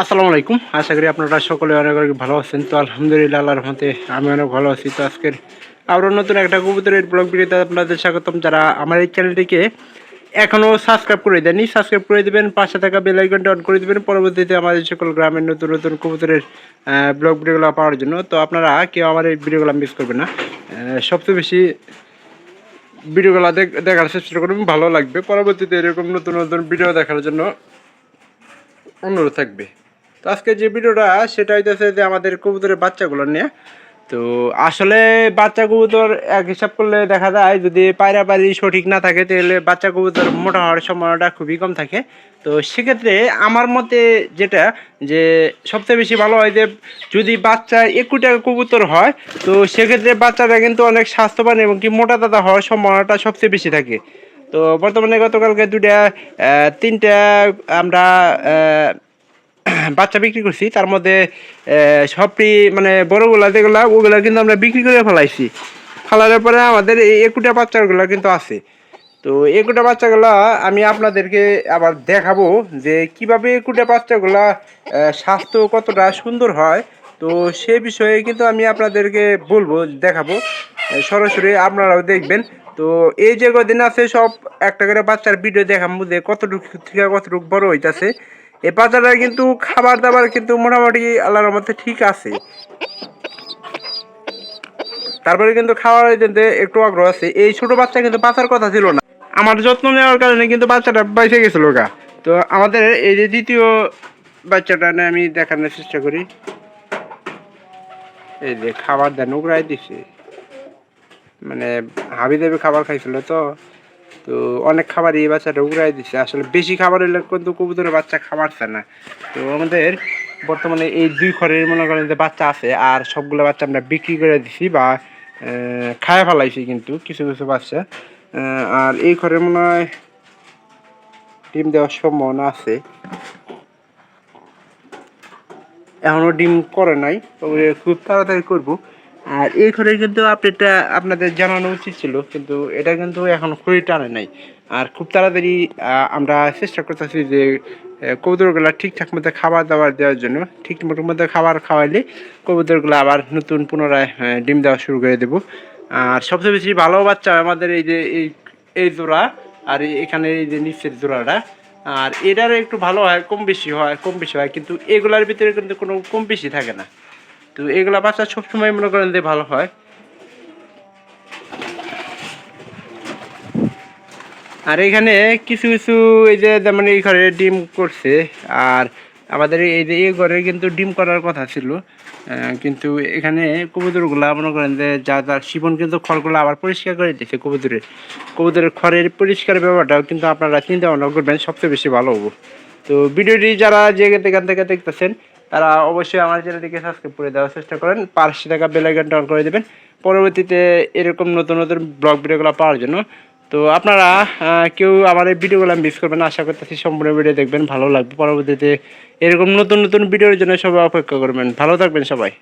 আসসালামু আলাইকুম। আশা করি আপনারা সকলে অনেক অনেক ভালো আছেন। তো আলহামদুলিল্লাহ, আল্লাহর মতে আমি অনেক ভালো আছি। তো আজকের আরও নতুন একটা কবুতরের ব্লগ ভিডিওতে আপনাদের স্বাগতম। যারা আমার এই চ্যানেলটিকে এখনও সাবস্ক্রাইব করে দেননি, সাবস্ক্রাইব করে দেবেন, পাশে থাকা বেল আইকনটা অন করে দেবেন। পরবর্তীতে আমাদের সকল গ্রামের নতুন নতুন কবুতরের ব্লগ ভিডিওগুলো পাওয়ার জন্য। তো আপনারা কেউ আমার এই ভিডিওগুলো মিস করবেন না। সবচেয়ে বেশি ভিডিওগুলো দেখ- দেখার চেষ্টা করবেন। ভালো লাগবে। পরবর্তীতে এরকম নতুন নতুন ভিডিও দেখার জন্য অনুরোধ থাকবে। তো আজকে যে ভিডিওটা, সেটা হইতেছে যে আমাদের কবুতরের বাচ্চাগুলো নিয়ে। তো আসলে বাচ্চা কবুতর এক হিসাব করলে দেখা যায়, যদি পায়রা পায়রি সঠিক না থাকে, তাহলে বাচ্চা কবুতর মোটা হওয়ার সম্ভাবনাটা খুবই কম থাকে। তো সেক্ষেত্রে আমার মতে যেটা, যে সবচেয়ে বেশি ভালো হয় যে, যদি বাচ্চা একুটা কবুতর হয়, তো সেক্ষেত্রে বাচ্চাটা কিন্তু অনেক স্বাস্থ্যবান এবং কি মোটা দাদা হওয়ার সম্ভাবনাটা সবচেয়ে বেশি থাকে। তো বর্তমানে গতকালকে দুটা তিনটা আমরা বাচ্চা বিক্রি করছি, তার মধ্যে সবটি মানে বড়গুলা যেগুলা, ওগুলা কিন্তু আমরা বিক্রি করে ফেলাইছি। ফেলানোর পরে আমাদের এই একুটা বাচ্চাগুলো কিন্তু আছে। তো একুটা বাচ্চাগুলো আমি আপনাদেরকে আবার দেখাবো যে কীভাবে একুটা বাচ্চাগুলা স্বাস্থ্য কতটা সুন্দর হয়। তো সে বিষয়ে কিন্তু আমি আপনাদেরকে বলব, দেখাবো। সরাসরি আপনারাও দেখবেন। তো এই যে কদিন আছে সব একটা করে বাচ্চার ভিডিও দেখাবো যে কতটুকু থেকে কতটুকু বড় হইতাছে। এই বাচ্চাটা কিন্তু খাবার দাবার কিন্তু মোটামুটি আল্লাহর মধ্যে ঠিক আছে। তারপরে কিন্তু খাওয়ার একটু আগ্রহ আছে। এই ছোট বাচ্চা কিন্তু বাঁচার কথা ছিল না। আমার যত্ন নেওয়ার কারণে কিন্তু বাচ্চাটা বেঁচে গেছিল গা। তো আমাদের এই যে দ্বিতীয় বাচ্চাটা আমি দেখানোর চেষ্টা করি। এই যে খাবার দেন উগড়াই দিছে। মানে হাবি দেবে খাবার খাইছিল তো। তো অনেক খাবারই এই বাচ্চাটা উগড়াই দিচ্ছে আসলে বেশি খাবার হলে কিন্তু কবুতরের বাচ্চা খাবার চায় না। তো আমাদের বর্তমানে এই দুই ঘরের মনে করেন যে বাচ্চা আছে আর সবগুলো বাচ্চা আমরা বিক্রি করে দিছি বা খায় ফেলাইছি কিন্তু কিছু কিছু বাচ্চা। আর এই ঘরে মনে হয় ডিম দেওয়ার সম্ভাবনা আছে। এখনও ডিম করে নাই, তবে খুব তাড়াতাড়ি করব। আর এই ঘরে কিন্তু আপডেটটা আপনাদের জানানো উচিত ছিল, কিন্তু এটা কিন্তু এখন খুবই টানে নাই। আর খুব তাড়াতাড়ি আমরা চেষ্টা করতেছি যে কবুতরগুলো ঠিকঠাক মতো খাবার দাবার দেওয়ার জন্য, ঠিক মতো খাবার খাওয়াইলে কবুতরগুলো আবার নতুন পুনরায় ডিম দেওয়া শুরু করে দেবো। আর সবচেয়ে বেশি ভালো বাচ্চা আমাদের এই যে, এই এই জোড়া, আর এখানে এই যে নিচের জোড়াটা, আর এটার একটু ভালো হয়, কম বেশি হয়, কম বেশি হয়, কিন্তু এগুলার ভিতরে কিন্তু কোনো কম বেশি থাকে না। তো এগুলা বাচ্চা সবসময় মনে করেন যে ভালো হয়। আর এখানে কিছু কিছু এই যে যেমন এই ঘরে ডিম করছে, আর আমাদের এই যে এই ঘরে কিন্তু ডিম করার কথা ছিল কিন্তু এখানে কবুতরগুলা মনে করেন যে যা যার শিবন কিন্তু খড়গুলো আবার পরিষ্কার করে দিয়েছে কবুতরের। কবুতরের খড়ের পরিষ্কার ব্যাপারটাও কিন্তু আপনারা চিন্তা ভাবনা করবেন, সবচেয়ে বেশি ভালো হব। তো ভিডিওটি যারা যে এখান থেকে দেখতেছেন, তারা অবশ্যই আমার চ্যানেলটিকে সাবস্ক্রাইব করে দেওয়ার চেষ্টা করেন। পাঁচশো টাকা বেলাইকনটা অন করে দেবেন। পরবর্তীতে এরকম নতুন নতুন ব্লগ ভিডিওগুলো পাওয়ার জন্য। তো আপনারা কেউ আমার এই ভিডিওগুলো মিস করবেন আশা করতেছি সম্পূর্ণ ভিডিও দেখবেন, ভালো লাগবে। পরবর্তীতে এরকম নতুন নতুন ভিডিওর জন্য সবাই অপেক্ষা করবেন। ভালো থাকবেন সবাই।